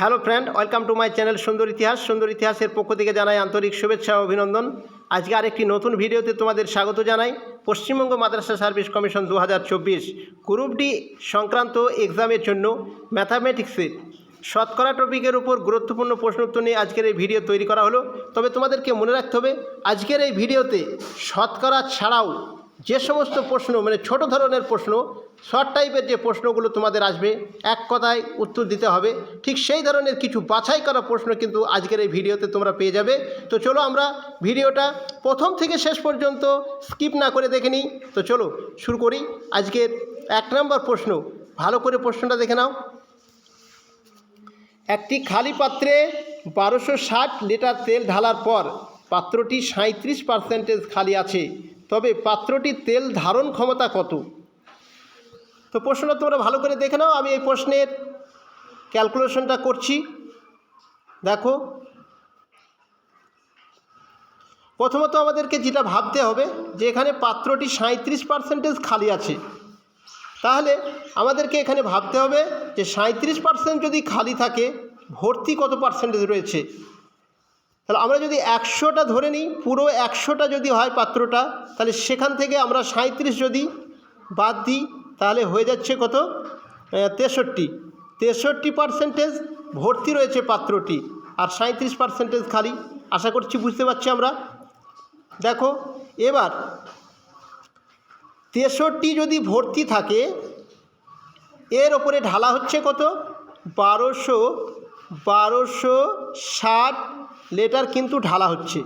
Hello friend, welcome to my channel সুন্দর ইতিহাস। সুন্দর ইতিহাসের পক্ষ থেকে জানাই আন্তরিক শুভেচ্ছা ও অভিনন্দন। আজকে আরেকটি নতুন ভিডিওতে তোমাদের স্বাগত জানাই। পশ্চিমবঙ্গ মাদ্রাসা সার্ভিস কমিশন দু হাজার চব্বিশ গ্রুপ ডি সংক্রান্ত এক্সামের জন্য ম্যাথামেটিক্সের শতকরা টপিকের উপর গুরুত্বপূর্ণ প্রশ্ন উত্তর নিয়ে আজকের এই ভিডিও তৈরি করা হলো। তবে তোমাদেরকে মনে রাখতে হবে, আজকের এই ভিডিওতে শতকরা ছাড়াও যে সমস্ত প্রশ্ন মানে ছোট ধরনের প্রশ্ন শর্ট টাইপের যে প্রশ্নগুলো তোমাদের আসবে, এক কথায় উত্তর দিতে হবে। ঠিক সেই ধরনের কিছু বাছাই করা প্রশ্ন কিন্তু আজকের এই ভিডিওতে তোমরা পেয়ে যাবে। তো চলো আমরা ভিডিওটা প্রথম থেকে শেষ পর্যন্ত স্কিপ না করে দেখে নিই। তো চলো শুরু করি আজকের এক নম্বর প্রশ্ন। ভালো করে প্রশ্নটা দেখে নাও। একটি খালি পাত্রে বারোশো ষাট লিটার তেল ঢালার পর পাত্রটি সাঁত্রিশ পার্সেন্টেজ খালি আছে। তবে পাত্রটির তেল ধারণ ক্ষমতা কত? তো প্রশ্নটা তোমরা ভালো করে দেখে নাও, আমি এই প্রশ্নের ক্যালকুলেশনটা করছি। দেখো, প্রথমত আমাদেরকে যেটা ভাবতে হবে, যে এখানে পাত্রটি সাঁত্রিশ পার্সেন্টেজ খালি আছে। তাহলে আমাদেরকে এখানে ভাবতে হবে যে সাঁত্রিশ পার্সেন্ট যদি খালি থাকে, ভর্তি কত পার্সেন্টেজ রয়েছে? তাহলে আমরা যদি একশোটা ধরে নিই, পুরো একশোটা যদি হয় পাত্রটা, তাহলে সেখান থেকে আমরা সাঁত্রিশ যদি বাদ দিই, তাহলে হয়ে যাচ্ছে কত? তেষট্টি। তেষট্টি পার্সেন্টেজ ভর্তি রয়েছে পাত্রটি, আর সাঁত্রিশ পার্সেন্টেজ খালি। আশা করছি বুঝতে পারছি আমরা। দেখো, এবার তেষট্টি যদি ভর্তি থাকে, এর ওপরে ঢালা হচ্ছে কত? বারোশো বারোশো ষাট লিটার কিন্তু ঢালা হচ্ছে।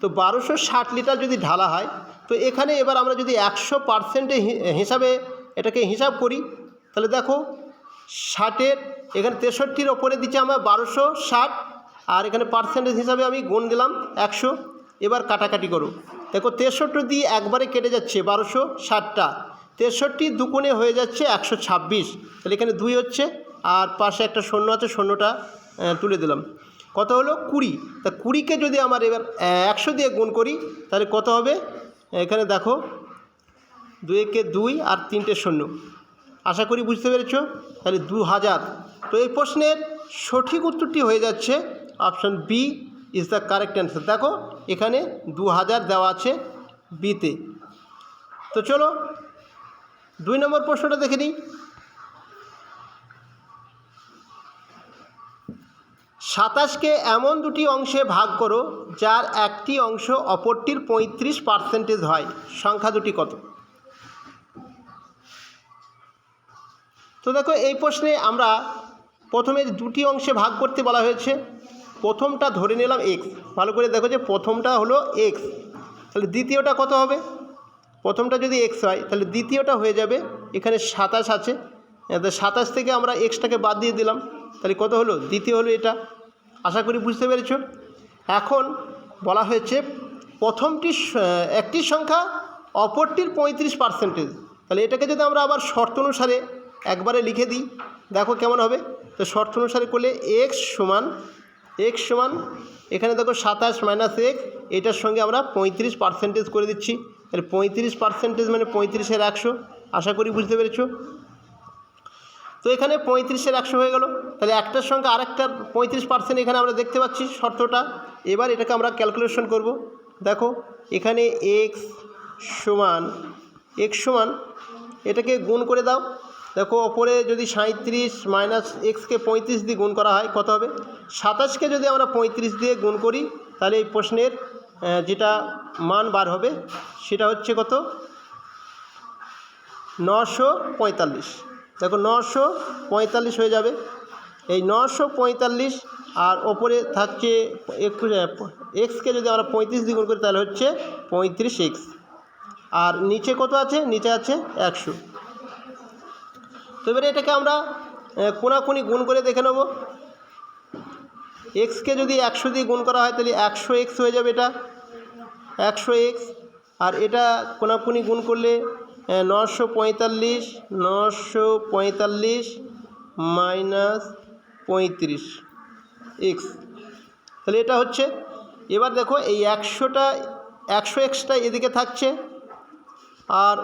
তো বারোশো ষাট লিটার যদি ঢালা হয়, তো এখানে এবার আমরা যদি একশো পার্সেন্টে হিসাবে এটাকে হিসাব করি, তাহলে দেখো ষাটের, এখানে তেষট্টির ওপরে দিচ্ছে আমরা বারোশো ষাট, আর এখানে পার্সেন্টেজ হিসাবে আমি গুণ দিলাম একশো। এবার কাটাকাটি করো। দেখো তেষট্টি দিয়ে একবারে কেটে যাচ্ছে বারোশো ষাটটা। তেষট্টি দুগুণে হয়ে যাচ্ছে একশো ছাব্বিশ। তাহলে এখানে দুই হচ্ছে, আর পাশে একটা শূন্য আছে, শূন্যটা তুলে দিলাম। কত হলো কুড়ি? তা কুড়িকে যদি আমার এবার একশো দিয়ে গুণ করি, তাহলে কত হবে? এখানে দেখো দুইকে দুই আর তিনটে শূন্য। আশা করি বুঝতে পেরেছ? তাহলে দু হাজার। তো এই প্রশ্নের সঠিক উত্তরটি হয়ে যাচ্ছে option B is the correct answer দেখো, এখানে দু হাজার দেওয়া আছে বিতে তো চলো, দুই নম্বর প্রশ্নটা দেখে নিই। সাতাশকে এমন দুটি অংশে ভাগ করো, যার একটি অংশ অপরটির পঁয়ত্রিশ পার্সেন্টেজ হয়। সংখ্যা দুটি কত? তো দেখো, এই প্রশ্নে আমরা প্রথমে দুটি অংশে ভাগ করতে বলা হয়েছে। প্রথমটা ধরে নিলাম এক্স ভালো করে দেখো যে প্রথমটা হলো এক্স তাহলে দ্বিতীয়টা কত হবে? প্রথমটা যদি এক্স হয়, তাহলে দ্বিতীয়টা হয়ে যাবে। এখানে সাতাশ আছে। সাতাশ থেকে আমরা এক্সটাকে বাদ দিয়ে দিলাম। তাহলে কত হলো? দ্বিতীয় হলো এটা। আশা করি বুঝতে পেরেছ। এখন বলা হয়েছে, প্রথমটি একটি সংখ্যা অপরটির পঁয়ত্রিশ পার্সেন্টেজ তাহলে এটাকে যদি আমরা আবার শর্ত অনুসারে একবারে লিখে দিই, দেখো কেমন হবে। তো শর্ত অনুসারে করলে এক্স সমান এক্স সমান, এখানে দেখো সাতাশ মাইনাস এক্স এটার সঙ্গে আমরা পঁয়ত্রিশ পার্সেন্টেজ করে দিচ্ছি। তাহলে পঁয়ত্রিশ পার্সেন্টেজ মানে পঁয়ত্রিশের একশো, আশা করি বুঝতে পেরেছ। তো এখানে পঁয়ত্রিশের একশো হয়ে গেল। তাহলে একটার সঙ্গে আরেকটার পঁয়ত্রিশ পার্সেন্ট এখানে আমরা দেখতে পাচ্ছি শর্তটা। এবার এটাকে আমরা ক্যালকুলেশন করব। দেখো, এখানে এক্স সমান এক্স সমান, এটাকে গুণ করে দাও। দেখো, ওপরে যদি সাঁত্রিশ মাইনাস এক্সকে পঁয়ত্রিশ দিয়ে গুণ করা হয়, কত হবে? সাতাশকে যদি আমরা পঁয়ত্রিশ দিয়ে গুণ করি, তাহলে এই প্রশ্নের যেটা মান বার হবে, সেটা হচ্ছে কত? নশো পঁয়তাল্লিশ। দেখো, নশো পঁয়তাল্লিশ হয়ে যাবে। এই নশো পঁয়তাল্লিশ আর ওপরে থাকছে এক্সকে যদি আমরা পঁয়ত্রিশ দ্বিগুণ করি তাহলে হচ্ছে পঁয়ত্রিশ এক্স। আর নিচে কত আছে? নিচে আছে একশো। তো এবারে এটাকে আমরা কোনাকুনি গুণ করে দেখে নেব। এক্সকে যদি একশো দিয়ে গুণ করা হয় তাহলে একশো এক্স হয়ে যাবে এটা। একশো এক্স, আর এটা কোনাকুনি গুণ করলে নশো পঁয়তাল্লিশ নশো পঁয়তাল্লিশ মাইনাস পঁয়ত্রিশ এক্স। তাহলে এটা হচ্ছে, এবার দেখো এই একশোটা, একশো এক্সটা এদিকে থাকছে, আর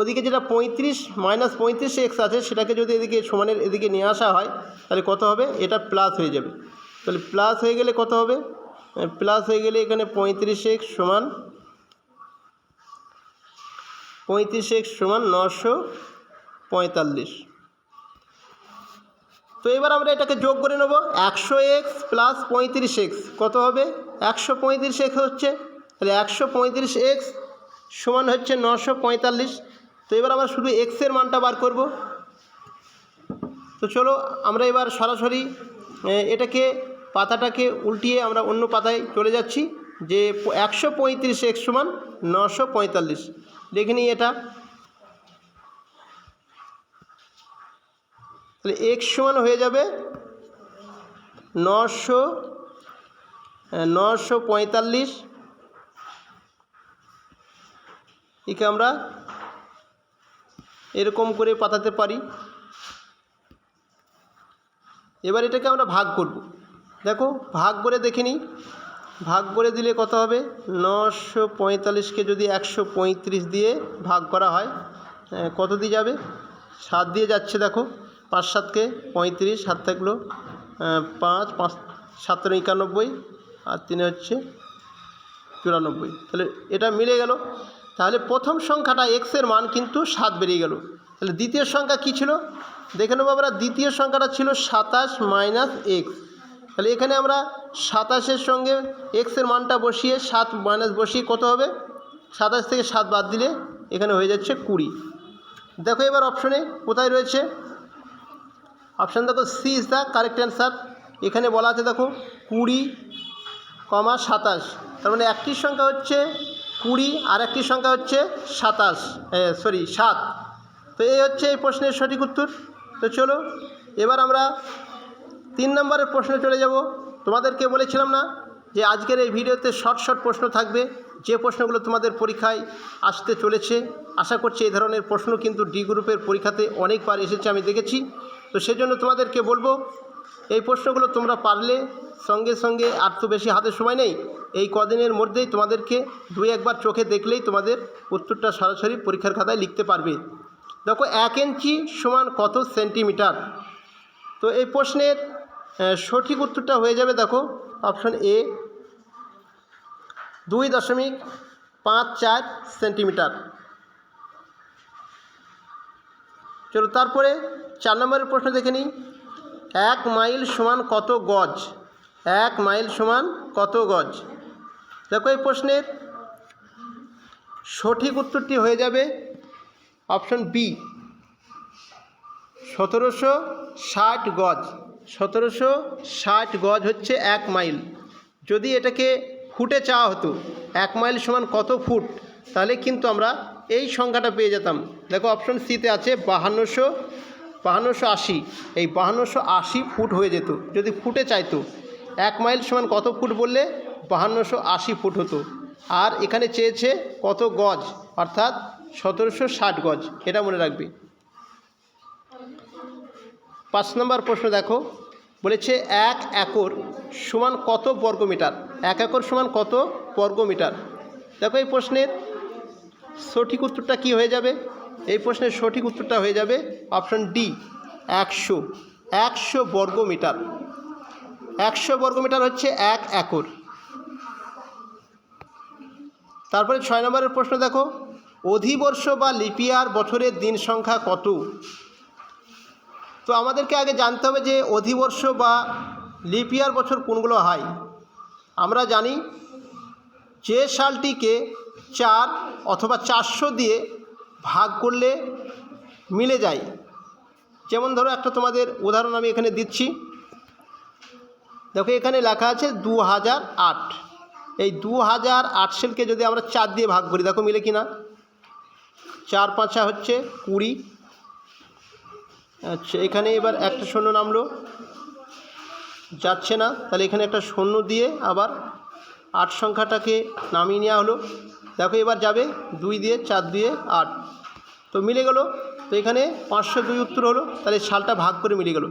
ওদিকে যেটা পঁয়ত্রিশ মাইনাস পঁয়ত্রিশ এক্স আছে, সেটাকে যদি এদিকে সমানের এদিকে নিয়ে আসা হয়, তাহলে কত হবে? এটা প্লাস হয়ে যাবে। তাহলে প্লাস হয়ে গেলে কত হবে? প্লাস হয়ে গেলে এখানে পঁয়ত্রিশ এক্স সমান, পঁয়ত্রিশ এক্স সমান নশো পঁয়তাল্লিশ। তো এবার আমরা এটাকে যোগ করে নেব একশো এক্স প্লাস পঁয়ত্রিশ এক্স। কত হবে? একশো পঁয়ত্রিশ এক্স হচ্ছে। তাহলে একশো পঁয়ত্রিশ এক্স সমান হচ্ছে নশো পঁয়তাল্লিশ। তো এবার আমরা শুধু এক্সের মানটা বার করব। তো চলো আমরা এবার সরাসরি এটাকে, পাতাটাকে উল্টিয়ে আমরা অন্য পাতায় চলে যাচ্ছি যে একশো পঁয়ত্রিশ এক্স সমান নশো পঁয়তাল্লিশ। লিখে নিই এটা। তাহলে এক্স সমান হয়ে যাবে নশো নশো পঁয়তাল্লিশ। একে আমরা এরকম করে পাতাতে পারি। এবার এটাকে আমরা ভাগ করব। দেখো, ভাগ করে দেখে নিই। ভাগ করে দিলে কত হবে? নশো পঁয়তাল্লিশকে যদি একশো পঁয়ত্রিশ দিয়ে ভাগ করা হয় কত দিয়ে যাবে? সাত দিয়ে যাচ্ছে, দেখো। পাঁচ সাতকে পঁয়ত্রিশ সাত থাকল পাঁচ পাঁচ, সাতের একানব্বই, আর তিনে হচ্ছে চুরানব্বই। তাহলে এটা মিলে গেল। তাহলে প্রথম সংখ্যাটা এক্সের মান কিন্তু সাত বেরিয়ে গেল। তাহলে দ্বিতীয় সংখ্যা কী ছিল? দেখে নেব আমরা, দ্বিতীয় সংখ্যাটা ছিল সাতাশ মাইনাস এক্স তাহলে এখানে আমরা সাতাশের সঙ্গে এক্সের মানটা বসিয়ে সাত মাইনাস বসিয়ে কত হবে? সাতাশ থেকে সাত বাদ দিলে এখানে হয়ে যাচ্ছে কুড়ি। দেখো এবার অপশনে কোথায় রয়েছে? অপশান দেখো C is the correct answer এখানে বলা আছে দেখো কুড়ি, কমা সাতাশ। তার মানে একটির সংখ্যা হচ্ছে কুড়ি আর একটির সংখ্যা হচ্ছে সাতাশ। সরি সাত। তো এই হচ্ছে এই প্রশ্নের সঠিক উত্তর। তো চলো, এবার আমরা তিন নম্বরের প্রশ্নে চলে যাব। তোমাদেরকে বলেছিলাম না যে আজকের এই ভিডিওতে শর্ট শর্ট প্রশ্ন থাকবে। যে প্রশ্নগুলো তোমাদের পরীক্ষায় আসতে চলেছে, আশা করছি এই ধরনের প্রশ্ন কিন্তু ডি গ্রুপের পরীক্ষাতে অনেকবার এসেছে, আমি দেখেছি। তো সেজন্য তোমাদেরকে বলব, এই প্রশ্নগুলো তোমরা পারলে সঙ্গে সঙ্গে আর তো বেশি হাতে সময় নেই, এই কদিনের মধ্যেই তোমাদেরকে দুই একবার চোখে দেখলেই তোমাদের উত্তরটা সরাসরি পরীক্ষার খাতায় লিখতে পারবে। দেখো, এক ইঞ্চি সমান কত সেন্টিমিটার? তো এই প্রশ্নের সঠিক উত্তরটা হয়ে যাবে দেখো, অপশন এ, দুই দশমিক পাঁচ চার সেন্টিমিটার। চলো, তারপরে চার নম্বরের প্রশ্ন দেখে নিই। এক মাইল সমান কত গজ? এক মাইল সমান কত গজ? দেখো এই প্রশ্নের সঠিক উত্তরটি হয়ে যাবে অপশন বি, সতেরোশো ষাট গজ। সতেরোশো ষাট গজ হচ্ছে এক মাইল। যদি এটাকে ফুটে চাওয়া হতো, এক মাইল সমান কত ফুট? তাহলে কিন্তু আমরা এই সংখ্যাটা পেয়ে যেতাম। দেখো অপশন সিতে আছে বাহান্নশো বাহান্নশো আশি, এই বাহান্নশো আশি ফুট হয়ে যেত, যদি ফুটে চাইতো। এক মাইল সমান কত ফুট বললে? বাহান্নশো আশি ফুট হতো। আর এখানে চেয়েছে কত গজ? অর্থাৎ সতেরোশো ষাট গজ, এটা মনে রাখবে। পাঁচ নম্বর প্রশ্ন দেখো, বলেছে এক একর সমান কত বর্গমিটার এক একর সমান কত বর্গমিটার দেখো এই প্রশ্নের সঠিক উত্তরটা কি হয়ে যাবে? এই প্রশ্নের সঠিক উত্তরটা হয়ে যাবে অপশন ডি একশো। একশো বর্গমিটার। একশো বর্গমিটার হচ্ছে এক একর। তারপরে ছয় নম্বরের প্রশ্ন দেখো, অধিবর্ষ বা লিপিয়ার বছরের দিন সংখ্যা কত? তো আমাদেরকে আগে জানতে হবে যে অধিবর্ষ বা লিপিয়ার বছর কোনগুলো হয়। আমরা জানি যে সালটিকে চার অথবা চারশো দিয়ে ভাগ করলে মিলে যায়। যেমন ধরো একটা তোমাদের উদাহরণ আমি এখানে দিচ্ছি। দেখো এখানে লেখা আছে দু হাজার আট। এই দু হাজার আট সেলকে যদি আমরা চার দিয়ে ভাগ করি, দেখো মিলে কি না চার পাঁচা হচ্ছে কুড়ি। আচ্ছা এখানে এবার একটা শূন্য নামলো। যাচ্ছে না, তাহলে এখানে একটা শূন্য দিয়ে আবার আট সংখ্যাটাকে নামিয়ে নেওয়া হলো। দেখো এবার যাবে দুই দিয়ে চার দিয়ে আট। তো মিলে গেল। তো এখানে পাঁচশো দুই উত্তর হলো। তাহলে সালটা ভাগ করে মিলে গেল।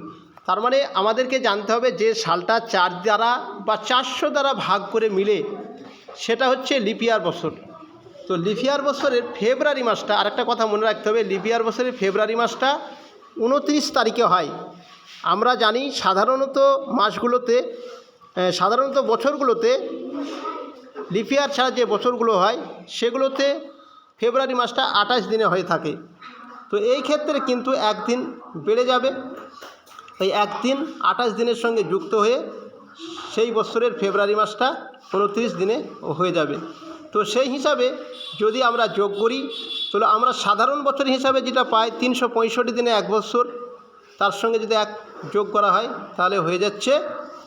তার মানে আমাদেরকে জানতে হবে যে সালটা চার দ্বারা বা চারশো দ্বারা ভাগ করে মিলে সেটা হচ্ছে লিপিয়ার বছর। তো লিপিয়ার বছরের ফেব্রুয়ারি মাসটা আরেকটা কথা মনে রাখতে হবে। লিপিয়ার বছরের ফেব্রুয়ারি মাসটা উনত্রিশ তারিখে হয়। আমরা জানি সাধারণত মাসগুলোতে সাধারণত বছরগুলোতে লিপিয়ার ছাড়া যে বছরগুলো হয় সেগুলোতে ফেব্রুয়ারি মাসটা আঠাশ দিনে হয়ে থাকে। তো এই ক্ষেত্রে কিন্তু একদিন বেড়ে যাবে। এই একদিন আঠাশ দিনের সঙ্গে যুক্ত হয়ে সেই বছরের ফেব্রুয়ারি মাসটা উনত্রিশ দিনে হয়ে যাবে। তো সেই হিসাবে যদি আমরা যোগ করি, তাহলে আমরা সাধারণ বছর হিসাবে যেটা পাই তিনশো পঁয়ষট্টি দিনে এক বছর, তার সঙ্গে যদি এক যোগ করা হয়, তাহলে হয়ে যাচ্ছে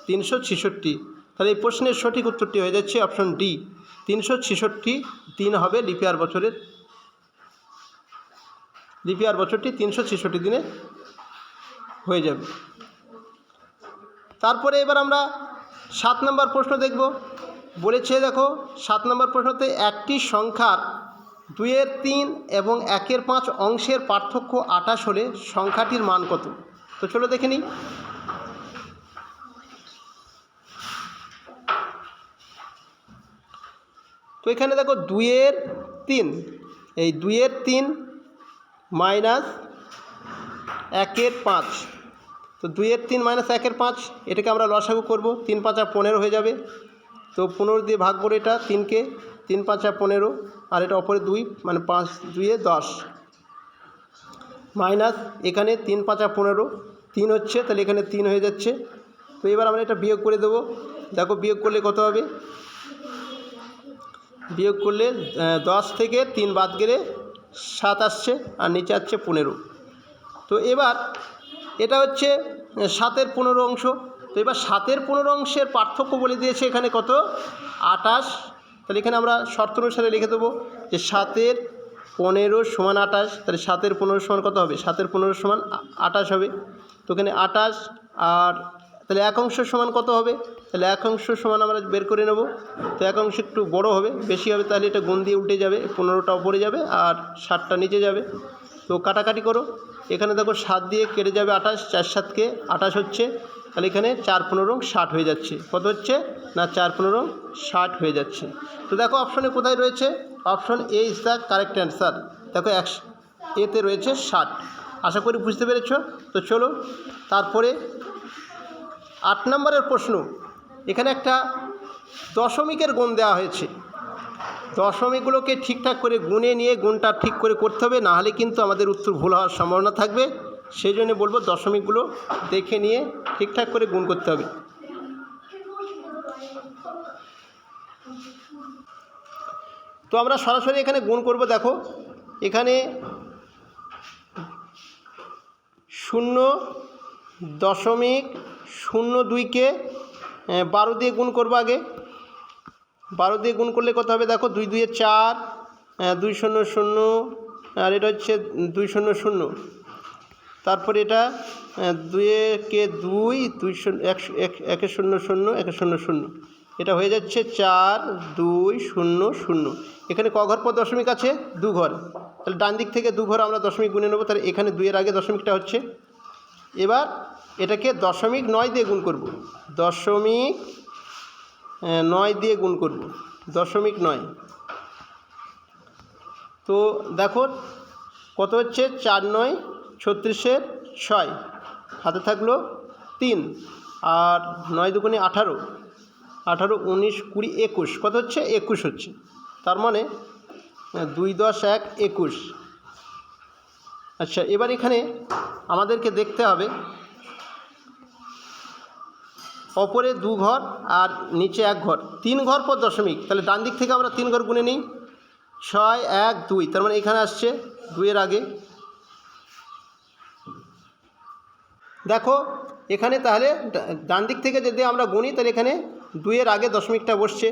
তিনশো ছেষট্টি। তাহলে এই প্রশ্নের সঠিক উত্তরটি হয়ে যাচ্ছে অপশন ডি। তিনশো ছেষট্টি দিন হবে লিপিয়ার বছরের। লিপিয়ার বছরটি তিনশো ছেষট্টি দিনে হয়ে যাবে। তারপরে এবার আমরা সাত নম্বর প্রশ্ন দেখব। বলেছে দেখো, সাত নম্বর প্রশ্নতে একটি সংখ্যার দুইয়ের তিন এবং একের পাঁচ অংশের পার্থক্য আঠাশ হলে সংখ্যাটির মান কত? তো চলো দেখে নিই। তো এখানে দেখো দুইয়ের তিন, এই দুইয়ের তিন মাইনাস একের পাঁচ। তো দুইয়ের তিন মাইনাস একের পাঁচ, এটাকে আমরা লসাগু করব, তিন পাঁচা পনেরো হয়ে যাবে। তো পনেরো দিয়ে ভাগ করে এটা তিনকে, তিন পাঁচা পনেরো, আর এটা অপরে দুই মানে পাঁচ দুইয়ে দশ। মাইনাস এখানে তিন পাঁচা পনেরো, তিন হচ্ছে, তাহলে এখানে তিন হয়ে যাচ্ছে। তো এবার আমরা এটা বিয়োগ করে দেবো। দেখো বিয়োগ করলে কত হবে? বিয়োগ করলে দশ থেকে তিন বাদ গেলে সাত আসছে আর নিচে আসছে পনেরো। তো এবার এটা হচ্ছে সাতের পনেরো অংশ। তো এবার সাতের পনেরো অংশের পার্থক্য বলে দিয়েছে এখানে কত? আটাশ তাহলে এখানে আমরা শর্ত অনুসারে লিখে দেবো যে সাতের পনেরো সমান আটাশ তাহলে সাতের পনেরো সমান কত হবে? সাতের পনেরো সমান আটাশ হবে। তো এখানে আটাশ আর, তাহলে এক অংশ সমান কত হবে? তাহলে এক অংশ সমান আমরা বের করে নেব। তো এক অংশ একটু বড় হবে, বেশি হবে, তাহলে এটা গুণ দিয়ে উল্টে যাবে, পনেরোটা উপরে যাবে আর ষাটটা নিচে যাবে। তো কাটাকাটি করো, এখানে দেখো সাত দিয়ে কেটে যাবে আঠাশ, চার সাতকে আঠাশ হচ্ছে, তাহলে এখানে চার পনেরো ষাট হয়ে যাচ্ছে। কত হচ্ছে? না, চার পনেরো ষাট হয়ে যাচ্ছে। তো দেখো অপশনে কোথায় রয়েছে? Option A is the correct answer. দেখো এক এতে রয়েছে ষাট। আশা করি বুঝতে পেরেছ? তো চলো, তারপরে আট নম্বরের প্রশ্ন। এখানে একটা দশমিকের গুণ দেওয়া হয়েছে। দশমিকগুলোকে ঠিকঠাক করে গুনে নিয়ে গুণটা ঠিক করে করতে হবে নাহলে কিন্তু আমাদের উত্তর ভুল হওয়ার সম্ভাবনা থাকবে। সেই জন্য বলব দশমিকগুলো দেখে নিয়ে ঠিকঠাক করে গুণ করতে হবে। তো আমরা সরাসরি এখানে গুণ করব, দেখো। এখানে শূন্য দশমিক শূন্য দুইকে বারো দিয়ে গুণ করব আগে। বারো দিয়ে গুণ করলে কত হবে? দেখো দুই দুইয়ে চার আহ, দুই শূন্য শূন্য আর এটা হচ্ছে দুই শূন্য শূন্য। তারপরে এটা আহ, দুয়ে কে দুই দুই শূন্য এক শূন্য শূন্য একে শূন্য শূন্য। এটা হয়ে যাচ্ছে চার দুই শূন্য শূন্য। এখানে ক ঘর পর দশমিক আছে? দু ঘর। তাহলে ডান দিক থেকে দু ঘর আমরা দশমিক গুনে নেব। তাহলে এখানে দুইয়ের আগে দশমিকটা হচ্ছে। এবার এটাকে দশমিক নয় দিয়ে গুণ করব। দশমিক নয় দিয়ে গুণ করব। দশমিক নয়। তো দেখো কত হচ্ছে? চার নয়, ছত্রিশের ছয়। হাতে থাকল তিন। আর নয় দুগুণে আঠারো। আঠারো, উনিশ, কুড়ি, একুশ। কত হচ্ছে? একুশ হচ্ছে। তার মানে দুই দশ এক একুশ। আচ্ছা এবার এখানে আমাদেরকে দেখতে হবে অপরে দু ঘর আর নিচে এক ঘর। তিন ঘর পর দশমিক। তাহলে ডান দিক থেকে আমরা তিন ঘর গুনে নিই। ছয়, এক, দুই। তার মানে এখানে আসছে দুইয়ের আগে। দেখো, এখানে তাহলে ডান দিক থেকে যদি আমরা গুনি, তাহলে এখানে দুইয়ের আগে দশমিকটা বসছে।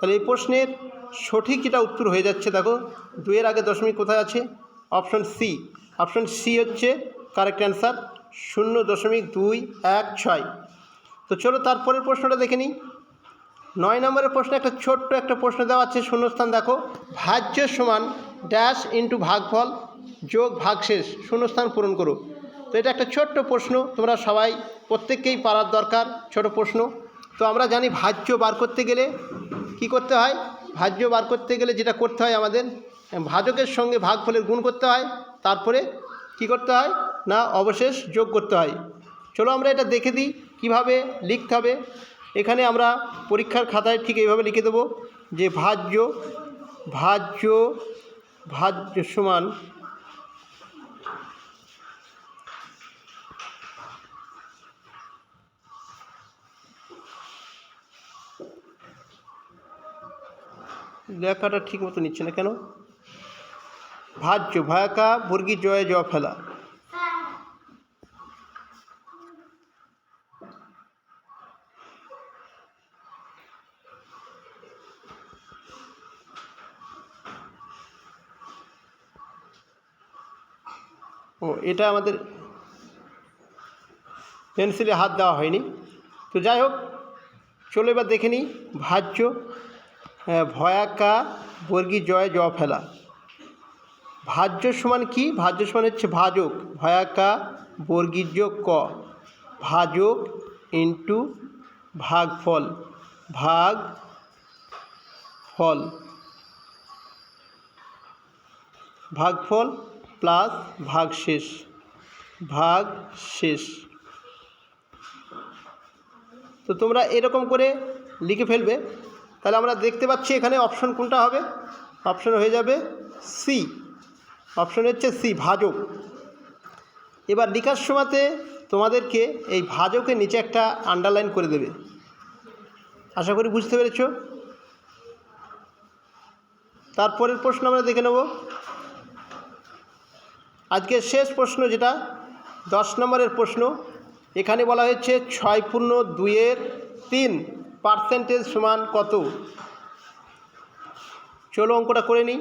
তাহলে এই প্রশ্নের সঠিক যেটা উত্তর হয়ে যাচ্ছে, দেখো, দুইয়ের আগে দশমিক কোথায় আছে? Option C. অপশন সি হচ্ছে কারেক্ট অ্যান্সার শূন্য দশমিক দুই, এক, ছয়। তো চলো তারপরের প্রশ্নটা দেখে নিই। নয় নম্বরের প্রশ্নে একটা ছোট্ট একটা প্রশ্ন দেওয়া আছে, শূন্যস্থান দেখো। ভাজ্য সমান ড্যাশ ইন্টু ভাগফল যোগ ভাগশেষ, শূন্যস্থান পূরণ করো। তো এটা একটা ছোট্ট প্রশ্ন, তোমরা সবাই প্রত্যেককেই পারার দরকার, ছোট প্রশ্ন। তো আমরা জানি ভাজ্য বার করতে গেলে কি করতে হয়? ভাজ্য বার করতে গেলে যেটা করতে হয় আমাদের, ভাজকের সঙ্গে ভাগফলের গুণ করতে হয়, তারপরে কি করতে হয়? না, অবশেষ যোগ করতে হয়। চলো আমরা এটা দেখে দিই। কীভাবে লিখতে হবে? এখানে আমরা পরীক্ষার খাতায় ঠিক এইভাবে লিখে দেবো যে ভাজ্য ভাজ্য ভাজ্য সমান লেখাটা ঠিক মতো নিচ্ছে না কেন? ভাজ্য ভায়াকা বর্গী জয় জ ফেলা। ও, এটা আমাদের পেন্সিলে হাত দেওয়া হয়নি। তো যাই হোক, চলো এবার দেখে নিই, ভাজ্য ভয়াকা বর্গী জয় জ ফেলা। ভাজ্য সমান কি? ভাজ্য সমান হচ্ছে ভাজক। ভয়াকা বর্গীর যোগ ক। ভাজক ইন্টু ভাগফল। ভাগ ফল। ভাগফল প্লাস ভাগশেষ ভাগ শেষ। তো তোমরা এরকম করে লিখে ফেলবে। তাহলে আমরা দেখতে পাচ্ছি এখানে অপশন কোনটা হবে? অপশন হয়ে যাবে সি অপশন হচ্ছে সি ভাজক। এবার লিখার সময়তে তোমাদেরকে এই ভাজকের নিচে একটা আন্ডারলাইন করে দেবে। আশা করি বুঝতে পেরেছ? তারপরের প্রশ্ন আমরা দেখে নেব। আজকের শেষ প্রশ্ন যেটা, দশ নম্বরের প্রশ্ন, এখানে বলা হয়েছে ছয় পূর্ণ দুইয়ের তিন পার্সেন্টেজ সমান কত? চলো অঙ্কটা করে নিই।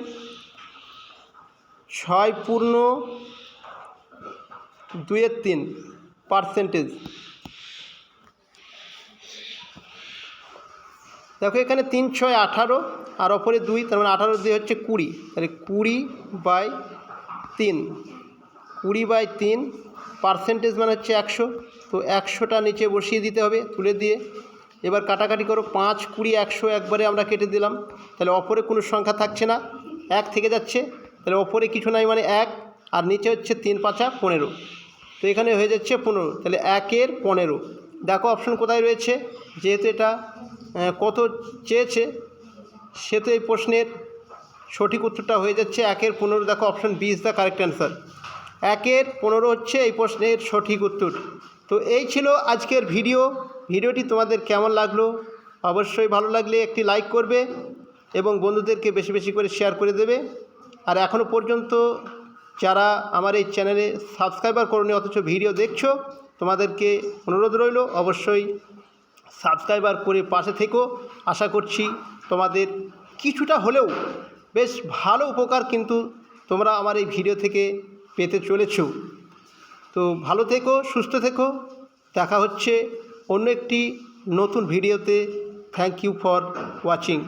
ছয় পূর্ণ দুইয়ের তিন পার্সেন্টেজ দেখো এখানে তিন, ছয়, আঠারো, আর ওপরে দুই, তার মানে আঠারো দুই হচ্ছে কুড়ি, তাহলে কুড়ি বাই তিন। কুড়ি বাই তিন পার্সেন্টেজ মানে হচ্ছে একশো। তো একশোটা নিচে বসিয়ে দিতে হবে, তুলে দিয়ে। এবার কাটাকাটি করো, পাঁচ, কুড়ি, একশো একবারে আমরা কেটে দিলাম। তাহলে অপরে কোনো সংখ্যা থাকছে না। এক থেকে যাচ্ছে। তাহলে ওপরে কিছু নাই মানে এক, আর নিচে হচ্ছে তিন, পাঁচা পনেরো। তো এখানে হয়ে যাচ্ছে পনেরো। তাহলে একের পনেরো। দেখো অপশন কোথায় রয়েছে। যেহেতু এটা কত চেয়েছে, সেহেতু এই প্রশ্নের সঠিক উত্তরটা হয়ে যাচ্ছে একের পনেরো। দেখো option B is the correct answer একের পনেরো হচ্ছে এই প্রশ্নের সঠিক উত্তর। তো এই ছিল আজকের ভিডিও। ভিডিওটি তোমাদের কেমন লাগল? অবশ্যই ভালো লাগলে একটি লাইক করবে এবং বন্ধুদেরকে বেশি বেশি করে শেয়ার করে দেবে। আর এখনও পর্যন্ত যারা আমার এই চ্যানেলে সাবস্ক্রাইবার করনি অথচ ভিডিও দেখছ, তোমাদেরকে অনুরোধ রইল অবশ্যই সাবস্ক্রাইবার করে পাশে থেকো। আশা করছি তোমাদের কিছুটা হলেও বেশ ভালো উপকার কিন্তু তোমরা আমার এই ভিডিও থেকে পেতে চলেছ। তো ভালো থেকো, সুস্থ থেকো। দেখা হচ্ছে অন্য একটি নতুন ভিডিওতে। Thank you for watching